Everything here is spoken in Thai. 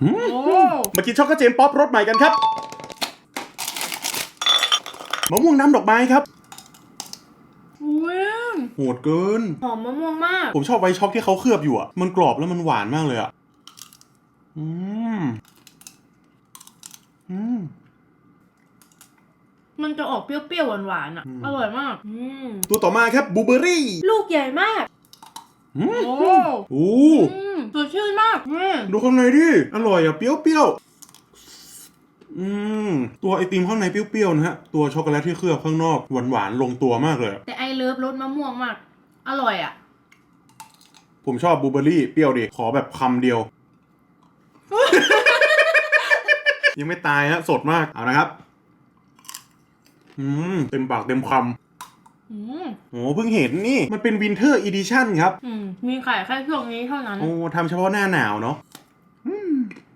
โอ้มากินช็อกโกเจมป๊อปรสใหม่กันครับมะม่วงน้ำดอกไม้ครับอุ้ยโหดเกิน หอมมะม่วงมาก ผมชอบไวท์ช็อกที่เขาเคลือบอยู่อะ มันกรอบแล้วมันหวานมากเลยอะ อืม อืม มันจะออกเปรี้ยวๆหวานๆอะอืมอร่อยมากอืมตัวต่อมาครับบูเบอรี่ ลูกใหญ่มากอืมโอ้โอ้ อืมสดชื่นมากอืม ดูข้างในดิ อร่อยอะเปรี้ยวเปรี้ยวๆ อืม ตัวไอติมข้างในเปรี้ยวๆนะฮะ ตัวช็อกโกแลตที่เคลือบข้างนอกหวานหวานๆลงตัวมากเลยอะแต่ไอเลิฟรสมะม่วงมาก อร่อยอะ ผมชอบบูเบอรี่เปรี้ยวดิ ขอแบบคำเดียว ยังไม่ตายฮะ สดมาก เอานะครับ อืม เต็มปากเต็มคอืมำโอ้เพิ่งเห็นนี่ มันเป็นวินเทอร์อีดิชั่นครับ อืมมีขายแค่ช่วงนี้เท่านั้น โอ้ทำเฉพาะหน้าหนาวเนาะอืม